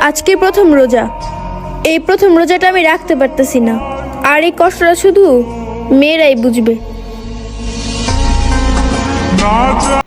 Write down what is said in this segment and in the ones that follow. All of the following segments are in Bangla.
আজকে প্রথম রোজা। এই প্রথম রোজাটা আমি রাখতে পারতেছি না। আর এই কষ্টটা শুধু মেয়েরাই বুঝবে।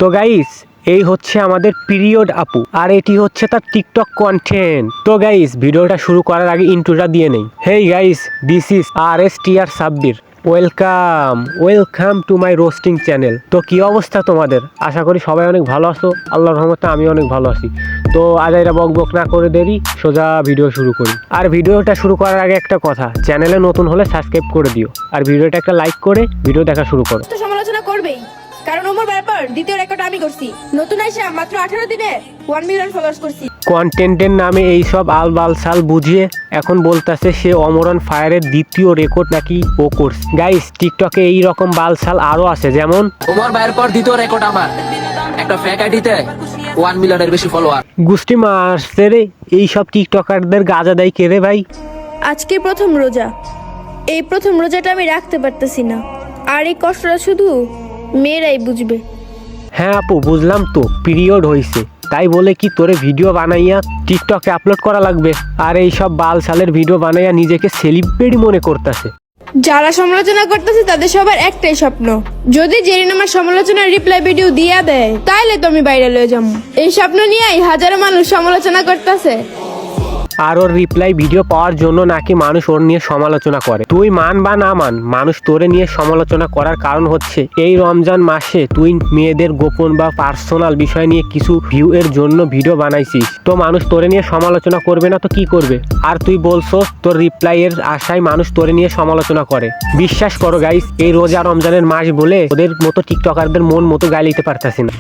তো গাইস এই হচ্ছে আমাদের পিরিয়ড আপু। আর এটি হচ্ছে তার টিকটক কন্টেন্ট তো গাইস ভিডিওটা শুরু করার আগে ইন্ট্রোটা দিয়ে নেই। Hey guys this is R S T R Sabbir welcome welcome to my roasting channel তো কি অবস্থা তোমাদের? আশা করি সবাই অনেক ভালো আছো। আল্লাহর রহমতে আমি অনেক ভালো আছি। তো আজ এরা বক বক না করে দেরি সোজা ভিডিও শুরু করি। আর ভিডিওটা শুরু করার আগে একটা কথা চ্যানেলে নতুন হলে সাবস্ক্রাইব করে দিও। আর ভিডিওটা একটা লাইক করে ভিডিও দেখা শুরু করো। তো সমালোচনা করবেই। কারণ ওমর ব্যাপার দ্বিতীয় রেকর্ড আমি করছি। নতুন আইসা মাত্র আঠারো দিনে ওয়ান মিলিয়ন ফলোয়ার্স করছি। কন্টেন্টের নামে এই সব আল বাল সাল বুঝিয়ে এখন বলতেছে সে অমরন ফায়ারের দ্বিতীয় রেকর্ড নাকি ও করছে। গাইস টিকটকে এই রকম বালসাল আরও আছে যেমন ওমর ভাইয়ের পর দ্বিতীয় রেকর্ড আমার। একটা ফেক আইডিতে ওয়ান মিলিয়নের বেশি ফলোয়ার গুষ্টি মার্সের এই সব টিকটকারদের গাজা দেয় কে রে ভাই? আজকে প্রথম রোজা। এই প্রথম রোজাটা আমি রাখতে পারতেছি না। আর এই কষ্টটা শুধু মেয়েরাই বুঝবে। হ্যাঁ আপু বুঝলাম তো পিরিয়ড হইছে। তাই বলে কি তোরে ভিডিও বানাইয়া টিকটকে আপলোড করা লাগবে? আর এই সব বাল সালের ভিডিও বানাইয়া নিজেকে সেলিব্রিটি মনে করতেছে। যারা সমালোচনা করতেছে, তাদের সবার একটাই স্বপ্ন। যদি জেরিন আমার সমালোচনার রিপ্লাই ভিডিও দিয়া দেয়, তাইলে তো আমি বাইরে লয়ে যাব। এই স্বপ্ন নিয়েই হাজারো মানুষ সমালোচনা করতেছে। আর ওর রিপ্লাই ভিডিও পাওয়ার জন্য নাকি মানুষ ওর নিয়ে সমালোচনা করে। তুই মান বা না মান, মানুষ তোরে নিয়ে সমালোচনা করার কারণ হচ্ছে, এই রমজান মাসে তুই মেয়েদের গোপন বা পার্সোনাল বিষয় নিয়ে কিছু ভিউ এর জন্য ভিডিও বানাইছিস। তো মানুষ তোরে নিয়ে সমালোচনা করবে না তো কি করবে? আর তুই বলছো তোর রিপ্লাই এর আশায় মানুষ তোরে নিয়ে সমালোচনা করে। বিশ্বাস করো গাইস এই রোজা রমজানের মাস বলে ওদের মতো টিকটকারদের মন মতো গাইলিতে পারতাছি না।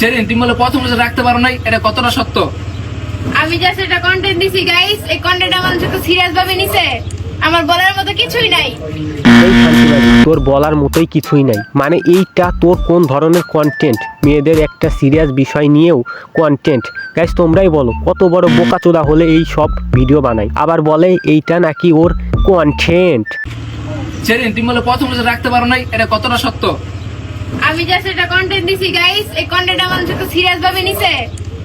সেদিন তুমি বলে প্রথম রাখতে পারো নাই, এটা কতটা সত্য? আমি জাস্ট এটা কন্টেন্ট দিছি গাইস এই কন্টেন্ট আমার যত সিরিয়াস ভাবে নিছে। আমার বলার মতো কিছুই নাই। তোর বলার মতোই কিছুই নাই। মানে এইটা তোর কোন ধরনের কন্টেন্ট মেয়েদের একটা সিরিয়াস বিষয় নিয়েও কন্টেন্ট গাইস তোমরাই বলো কত বড় বোকাচোদা হলে এই সব ভিডিও বানাই আবার বলে এইটা নাকি ওর কন্টেন্ট সেদিন তুমি বলে প্রথম রাখতে পারো নাই এটা কতটা সত্য? আমি জাস্ট এটা কন্টেন্ট দিছি গাইস এই কন্টেন্ট আমার যত সিরিয়াস ভাবে নিছে।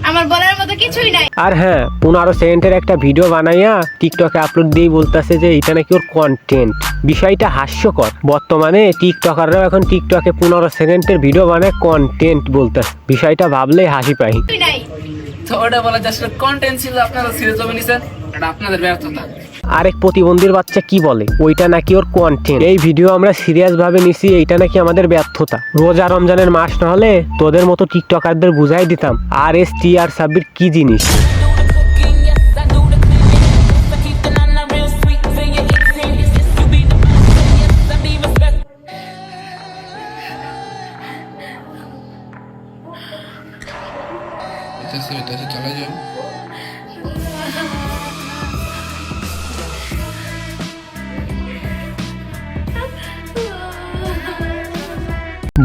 আমার বলার মতো কিছুই নাই। আর হ্যাঁ পনেরো সেকেন্ডের একটা ভিডিও বানাইয়া টিকটকে আপলোড দিয়ে বলতেছে যে এটা নাকি ওর কন্টেন্ট বিষয়টা হাস্যকর। বর্তমানে টিকটকাররাও এখন টিকটকে পনেরো সেকেন্ডের ভিডিও বানায় কন্টেন্ট বলতেছে। বিষয়টা ভাবলেই হাসি পাই তো ওটা বলা যাচ্ছে কন্টেন্ট ছিল আপনারা সিরিয়াস ভাবে নিছেন এটা আপনাদের ব্যর্থতা। আরেক প্রতিবন্ধীর বাচ্চা কি বলে? ওইটা নাকি ওর কন্টেন্ট এই ভিডিও আমরা সিরিয়াস ভাবে নিছি, এইটা নাকি আমাদের ব্যর্থতা। রোজা রমজানের মাস না হলে তোদের মতো টিকটকারদের বুঝাই দিতাম। আর এস টি আর সাব্বির কি জিনিস?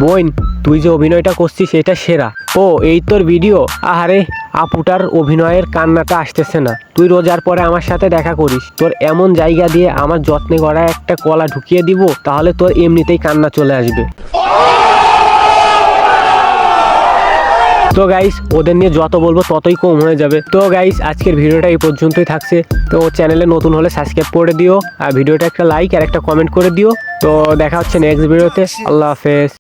বোন, তুই যে অভিনয়টা করছিস, এটা সেরা। ও, এই তোর ভিডিও আহারে, আপুটার অভিনয়ের কান্নাটা আসতেছে না। তুই রোজার পরে আমার সাথে দেখা করিস। তোর এমন জায়গা দিয়ে আমার যত্নে গড়া একটা কলা ঢুকিয়ে দিব, তাহলে তোর এমনিতেই কান্না চলে আসবে। তো গাইস ওদের নিয়ে যত বলব ততই কম হয়ে যাবে। তো গাইস আজকের ভিডিওটা এই পর্যন্তই থাকছে। তো চ্যানেলে নতুন হলে সাবস্ক্রাইব করে দিও, আর ভিডিওটা একটা লাইক আর একটা কমেন্ট করে দিও। তো দেখা হচ্ছে নেক্সট ভিডিওতে আল্লাহ হাফেজ।